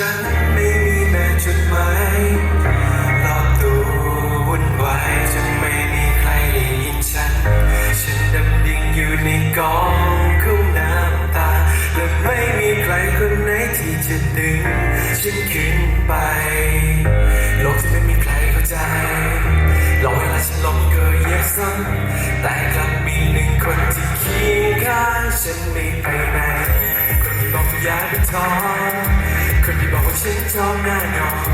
ฉันไม่มีแม้จุดหมายรอบตัววุ่นวายจนไม่มีใครได้ยินฉัน ฉันดำดิ่งอยู่ในกองข้งน้ำตา และไม่มีใครคนไหนที่จะดึง ฉันขึ้นไป โลกที่ไม่มีใครเข้าใจลองเวลาฉันลงเก็เย็บซ้ำแต่กลับมีหนึ่งคนที่เคียงข้างฉันไม่ไปไหนคนที่บอกอย่าไปท้อ คนที่บอกว่าฉันชอบหน้ายอม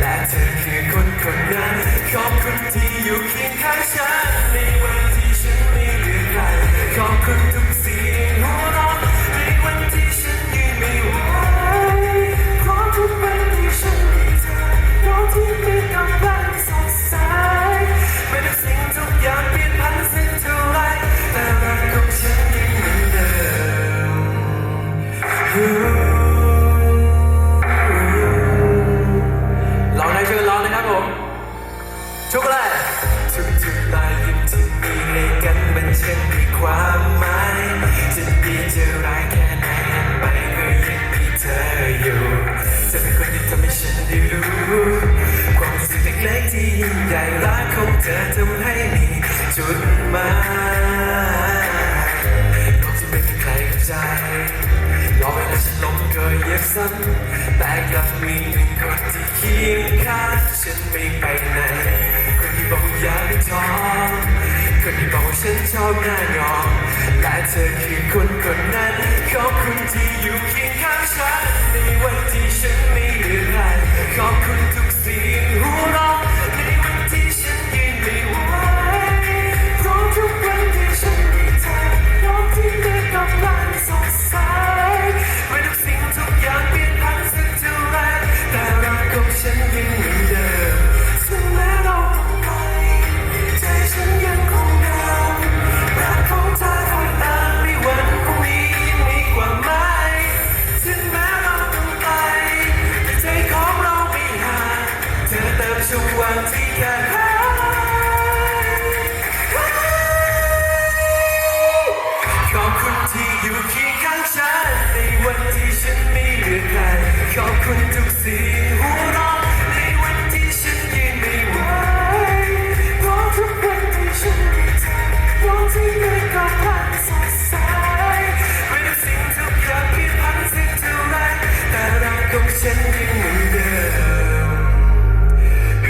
และเธอคือคนคนนั้นขอบคุณที่อยู่เคียงข้างฉัน ชุกเลยทุกทุกรอยยิ้มที่มีให้กันมันเช่นมีความหมายจะดีจะร้ายแค่ไหนไปก็ยังมีเธออยู่เธอเป็นคนที่ทำให้ฉันได้รู้ความรู้สึกเล็กๆที่ยิ่งใหญ่รักของเธอทำให้มีจุดหมายโลกที่ไม่มีใครเข้าใจรอเวลาฉันล้มก็เยียบซ้ำแต่กลับมีหนึ่งคนที่เคียงข้างฉันไม่ไปไหน ฉันชอบหน้ายอมและเธอคือคนคนนั้นขอบคุณที่อยู่เคียงข้างฉันในวัน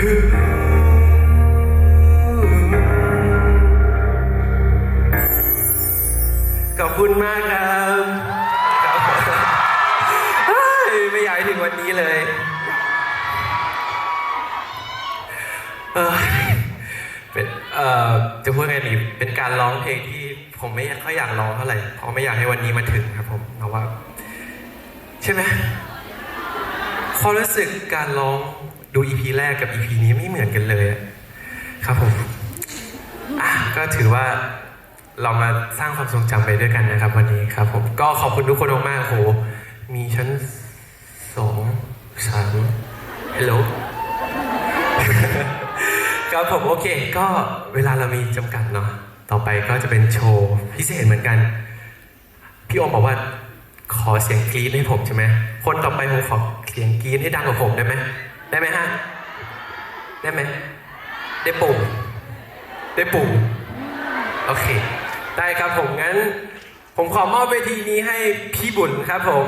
ขอบคุณมากครับไม่อยากให้ถึงวันนี้เลยเออเป็นเอ่อจะพูดไงดีเป็นการร้องเพลงที่ผมไม่ค่อยอยากร้องเท่าไหร่เพราะไม่อยากให้วันนี้มาถึงครับผมเพราะว่า ใช่ไหมความรู้สึกการร้อง ดูอีพีแรกกับอีพีนี้ไม่เหมือนกันเลยครับผมก็ถือว่าเรามาสร้างความทรงจำไปด้วยกันนะครับ วันนี้ครับผมก็ขอบคุณทุกคนมากๆโหมีชั้นสองสามฮัลโหลครับผมโอเค ก็เวลาเรามีจำกัดเนาะต่อไปก็จะเป็นโชว์พิเศษเหมือนกัน พี่โอมบอกว่าขอเสียงกรี๊ดให้ผมใช่ไหมคนต่อไปผมขอเสียงกรี๊ดให้ดังกว่าผมได้ไหม ได้ไหมฮะ ได้ไหม ได้ปุ่มได้ปุ่มโอเค ได้ครับผมงั้น ผมขอมอบเวทีนี้ให้พี่บุญครับผม